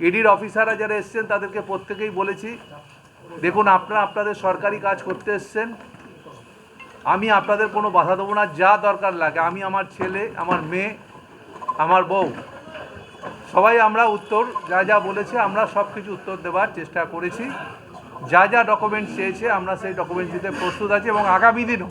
ইডির অফিসাররা যারা এসছেন, তাদেরকে প্রত্যেকেই বলেছি, দেখুন, আপনারা আপনাদের সরকারি কাজ করতে এসছেন। আমি আপনাদের কোনো বাধা দেবো না, যা দরকার লাগে। আমি আমার ছেলে, আমার মেয়ে, আমার বউ, সবাই আমরা উত্তর, যা যা বলেছে, আমরা সব কিছু উত্তর দেওয়ার চেষ্টা করেছি। যা যা ডকুমেন্ট চেয়েছে, আমরা সেই ডকুমেন্ট দিতে প্রস্তুত আছি এবং আগামী দিনও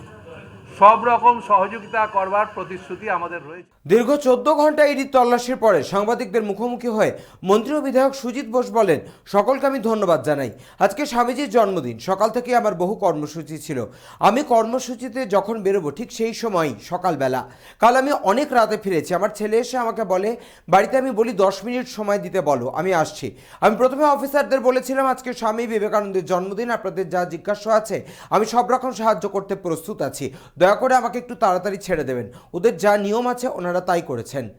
সব রকম সহযোগিতা করবার প্রতিশ্রুতি আমাদের রয়েছে। দীর্ঘ চোদ্দ ঘণ্টা ইডির তল্লাশির পরে সাংবাদিকদের মুখোমুখি হয়ে মন্ত্রী ও বিধায়ক সুজিত বোস বলেন, সকলকে আমি ধন্যবাদ জানাই। আজকে স্বামীজির জন্মদিন, সকাল থেকে আমার বহু কর্মসূচি ছিল। আমি কর্মসূচিতে যখন বেরোবো ঠিক সেই সময়ই, সকালবেলা। কাল আমি অনেক রাতে ফিরেছি। আমার ছেলে এসে আমাকে বলে, বাড়িতে আমি বলি দশ মিনিট সময় দিতে বলো, আমি আসছি। আমি প্রথমে অফিসারদের বলেছিলাম, আজকে স্বামী বিবেকানন্দের জন্মদিন, আপনাদের যা জিজ্ঞাসা আছে, আমি সব রকম সাহায্য করতে প্রস্তুত আছি। দয়া করে আমাকে একটু তাড়াতাড়ি ছেড়ে দেবেন। ওদের যা নিয়ম আছে ওনারা তাই করেছেন।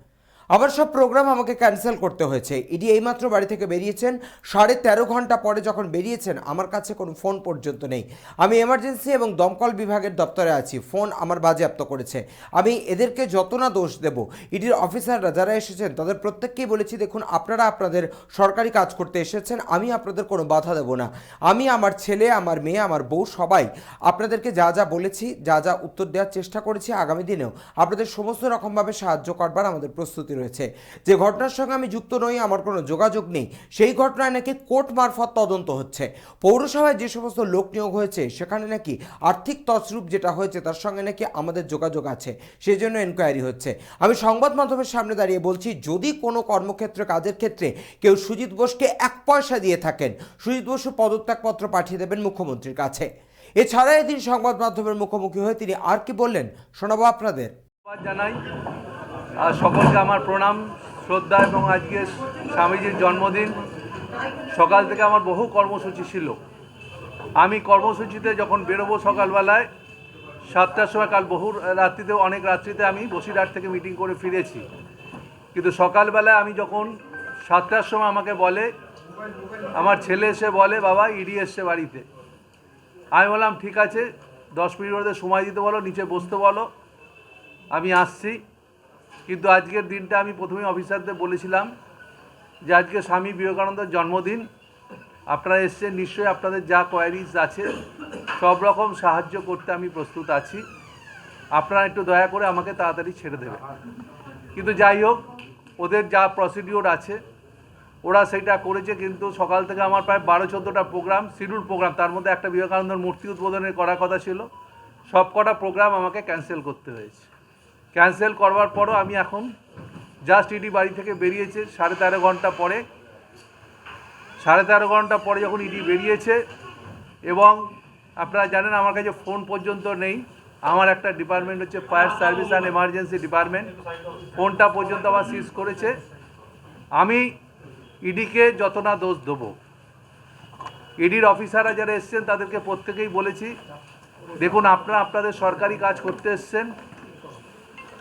আবার সব প্রোগ্রাম আমাকে ক্যান্সেল করতে হয়েছে। ইডি এইমাত্র বাড়ি থেকে বেরিয়েছেন। সাড়ে তেরো ঘণ্টা পরে যখন বেরিয়েছেন, আমার কাছে কোনো ফোন পর্যন্ত নেই। আমি এমার্জেন্সি এবং দমকল বিভাগের দপ্তরে আছি। ফোন আমার বাজেয়াপ্ত করেছে। আমি এদেরকে যত না দোষ দেব, ইডির অফিসাররা যারা এসেছেন, তাদের প্রত্যেককেই বলেছি, দেখুন, আপনারা আপনাদের সরকারি কাজ করতে এসেছেন, আমি আপনাদের কোনো বাধা দেব না। আমি, আমার ছেলে, আমার মেয়ে, আমার বউ, সবাই আপনাদেরকে যা যা বলেছি, যা যা উত্তর দেওয়ার চেষ্টা করেছি, আগামী দিনেও আপনাদের সমস্ত রকমভাবে সাহায্য করবার আমাদের প্রস্তুতি রয়েছে। যে ঘটনার সঙ্গে আমি যুক্ত নই, আমার কোনো যোগাযোগ নেই, সেই ঘটনায় নাকি কোর্ট মারফত তদন্ত হচ্ছে। পৌরসভায় যে সমস্ত লোক নিয়োগ হয়েছে, সেখানে নাকি আর্থিক তছরূপ যেটা হয়েছে, তার সঙ্গে নাকি আমাদের যোগাযোগ আছে সেই জন্য এনকোয়ারি হচ্ছে। আমি সংবাদ মাধ্যমের সামনে দাঁড়িয়ে বলছি, যদি কোনো কর্মক্ষেত্রে, কাজের ক্ষেত্রে কেউ সুজিত বোসকে এক পয়সা দিয়ে থাকেন, সুজিত বসু পদত্যাগপত্র পাঠিয়ে দেবেন মুখ্যমন্ত্রীর কাছে। এছাড়া এদিন সংবাদ মাধ্যমের মুখোমুখি হয়ে তিনি আর কি বললেন, শোনাবো আপনাদের। জানাই। সকলকে আমার প্রণাম, শ্রদ্ধা এবং আজকে স্বামীজির জন্মদিন। সকাল থেকে আমার বহু কর্মসূচি ছিল। আমি কর্মসূচিতে যখন বেরোবো সকালবেলায়, সাতটার সময় কাল বহু রাত্রিতে, অনেক রাত্রিতে আমি বসিরহাট থেকে মিটিং করে ফিরেছি। কিন্তু সকালবেলায় আমি যখন সাতটার সময় আমাকে বলে, আমার ছেলে এসে বলে, বাবা, ইডি এসছে বাড়িতে। আমি বললাম, ঠিক আছে, দশ মিনিট মধ্যে সময় দিতে বলো, নিচে বসতে বলো। আমি আসছি। কিন্তু আজকের দিনটা আমি প্রথমে অফিসারদের বলেছিলাম যে আজকে স্বামী বিবেকানন্দের জন্মদিন। আপনারা এসছেন, নিশ্চয়ই আপনাদের যা কোয়ারিজ আছে, সব রকম সাহায্য করতে আমি প্রস্তুত আছি। আপনারা একটু দয়া করে আমাকে তাড়াতাড়ি ছেড়ে দেবেন। কিন্তু যাই হোক, ওদের যা প্রসিডিওর আছে, ওরা সেটা করেছে কিন্তু সকাল থেকে আমার প্রায় বারো চোদ্দোটা প্রোগ্রাম শিডিউল প্রোগ্রাম তার মধ্যে একটা বিবেকানন্দর মূর্তি উদ্বোধনের করার কথা ছিল। সব কটা প্রোগ্রাম আমাকে ক্যান্সেল করতে হয়েছে। ক্যান্সেল করবার পরও আমি এখন জাস্ট ইডি বাড়ি থেকে বেরিয়েছে, সাড়ে তেরো ঘণ্টা পরে। সাড়ে তেরো ঘণ্টা পরে যখন ইডি বেরিয়েছে এবং আপনারা জানেন আমার কাছে ফোন পর্যন্ত নেই, আমার একটা ডিপার্টমেন্ট হচ্ছে fire service and emergency department ফোনটা পর্যন্ত আমার সিজ করেছে। আমি ইডিকে যত না দোষ দেবো। ইডির অফিসাররা যারা এসছেন তাদেরকে প্রত্যেকেই বলেছি, দেখুন, আপনারা আপনাদের সরকারি কাজ করতে এসছেন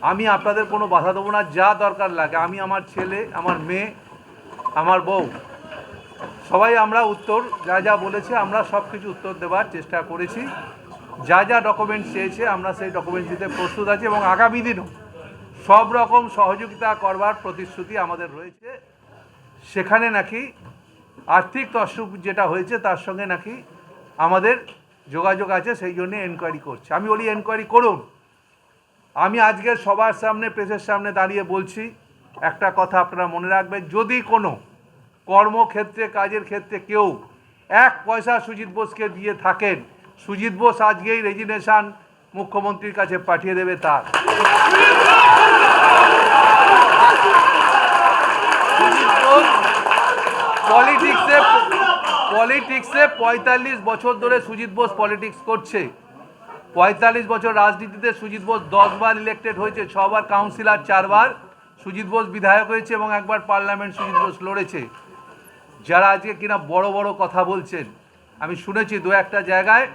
আমি আপনাদের কোনো বাধা দেবো না, যা দরকার লাগে। আমি আমার ছেলে, আমার মেয়ে, আমার বউ। সবাই আমরা উত্তর, যা যা বলেছে, আমরা সব কিছু উত্তর দেওয়ার চেষ্টা করেছি। যা যা ডকুমেন্ট চেয়েছে, আমরা সেই ডকুমেন্ট দিতে প্রস্তুত আছি এবং আগামী দিনও সব রকম সহযোগিতা করবার প্রতিশ্রুতি আমাদের রয়েছে। সেখানে নাকি আর্থিক তসরূপ যেটা হয়েছে, তার সঙ্গে নাকি আমাদের যোগাযোগ আছে, সেই জন্য এনকোয়ারি করছে। আমি বলি এনকোয়ারি করুন। আমি আজকের সবার সামনে, প্রেসের সামনে দাঁড়িয়ে বলছি, একটা কথা আপনারা মনে রাখবেন, যদি কোনো কর্মক্ষেত্রে, কাজের ক্ষেত্রে কেউ এক পয়সা সুজিত বোসকে দিয়ে থাকেন, সুজিত বোস আজকেই রেজিগনেশন মুখ্যমন্ত্রীর কাছে পাঠিয়ে দেবে তার। পলিটিক্সে পলিটিক্সে পঁয়তাল্লিশ বছর ধরে সুজিত বোস পলিটিক্স করছে। পঁয়তাল্লিশ বছর রাজনীতিতে সুজিত বোস দশবার ইলেক্টেড হয়েছে, ছবার কাউন্সিলর চারবার সুজিত বোস বিধায়ক হয়েছে এবং একবার পার্লামেন্ট সুজিত বোস লড়েছে। যারা আজকে কিনা বড় বড় কথা বলছেন, আমি শুনেছি দু একটা জায়গায়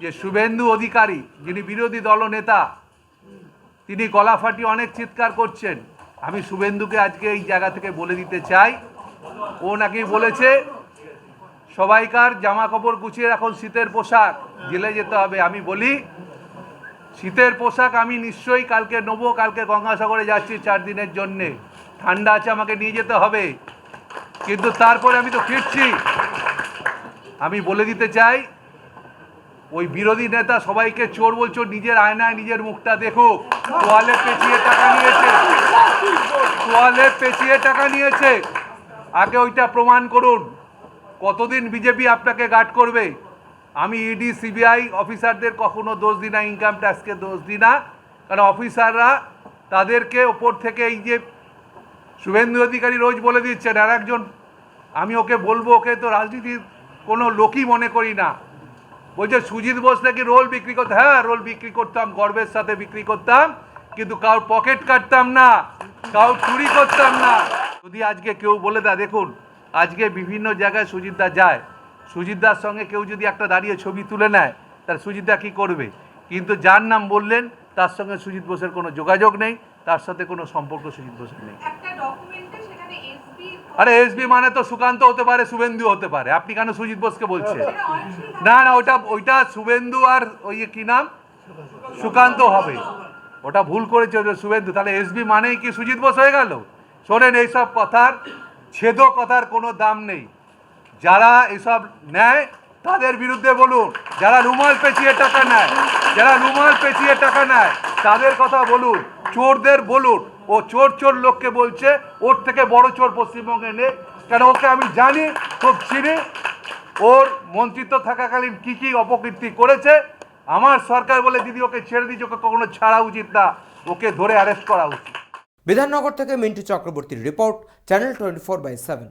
যে শুভেন্দু অধিকারী, যিনি বিরোধী দলনেতা তিনি গলা ফাটিয়ে অনেক চিৎকার করছেন। আমি শুভেন্দুকে আজকে এই জায়গা থেকে বলে দিতে চাই। ও নাকি বলেছে, সবাইকার জামা কাপড় গুছিয়ে এখন শীতের পোশাক। জেলে যেতে হবে, আমি বলি, শীতের পোশাক আমি নিশ্চয়ই কালকে নেব, কালকে গঙ্গাসাগরে যাচ্ছি চার দিনের জন্যে। ঠান্ডা আছে, আমাকে নিয়ে যেতে হবে। কিন্তু তারপরে আমি তো ফিরছি। আমি বলে দিতে চাই, ওই বিরোধী নেতা সবাইকে চোর বলছো, নিজের আয়নায় নিজের মুখটা দেখুক তোয়ালে পেঁচিয়ে টাকা নিয়েছে। তোয়ালে পেঁচিয়ে টাকা নিয়েছে। আগে ওইটা প্রমাণ করুন। কতদিন বিজেপি আপনাকে গার্ড করবে? আমি ইডি সিবিআই অফিসারদের কখনো দোষ দিই না ইনকাম ট্যাক্সকে দোষ দিই না। কারণ অফিসাররা তাদেরকে ওপর থেকে এই যে শুভেন্দু অধিকারী রোজ বলে দিচ্ছেন, আর একজন, আমি ওকে বলব, ওকে তো রাজনীতির কোনো লোকই মনে করি না। বলছে, সুজিত বোস নাকি রোল বিক্রি করতে হ্যাঁ রোল বিক্রি করতাম, গর্বের সাথে বিক্রি করতাম, কিন্তু কারোর পকেট কাটতাম না, কারোর চুরি করতাম না। যদি আজকে কেউ বলে দা দেখুন, আজকে বিভিন্ন জায়গায় সুজিতদা যায়। সুজিতদার সঙ্গে কেউ যদি একটা দাঁড়িয়ে ছবি তুলে নেয় তার সুজিতদা কী করবে? কিন্তু যার নাম বললেন তার সঙ্গে সুজিত বোসের কোনো যোগাযোগ নেই তার সাথে কোনো সম্পর্ক সুজিত বোসের নেই। আরে এসবি মানে তো সুকান্ত হতে পারে শুভেন্দু হতে পারে। আপনি কেন সুজিত বোসকে বলছেন? না না ওটা ওইটা শুভেন্দু আর ওই কি নাম? সুকান্ত হবে। ওটা ভুল করেছে শুভেন্দু। তাহলে এসবি মানেই কি সুজিত বোস হয়ে গেল? শোনেন এইসব কথার ছেদ কথার কোনো দাম নেই। যারা এসব নেয়, তাদের বিরুদ্ধে বলুন। যারা রুমাল পেঁচিয়ে টাকা নেয়, যারা রুমাল পেঁচিয়ে টাকা নেয়, তাদের কথা বলুন, চোরদের বলুন। ও চোর চোর লোককে বলছে, ওর থেকে বড় চোর পশ্চিমবঙ্গে নেই। কেন ওকে আমি জানি, খুব চিনি। ওর মন্ত্রিত্ব থাকাকালীন কি কি অপকীর্তি করেছে, আমার সরকার বলে, দিদি, ওকে ছেড়ে দিয়েছে, ওকে কখনো ছাড়া উচিত না। ওকে ধরে অ্যারেস্ট করা উচিত। বিধাননগর থেকে মিন্টু চক্রবর্তীর report, channel twenty four by seven.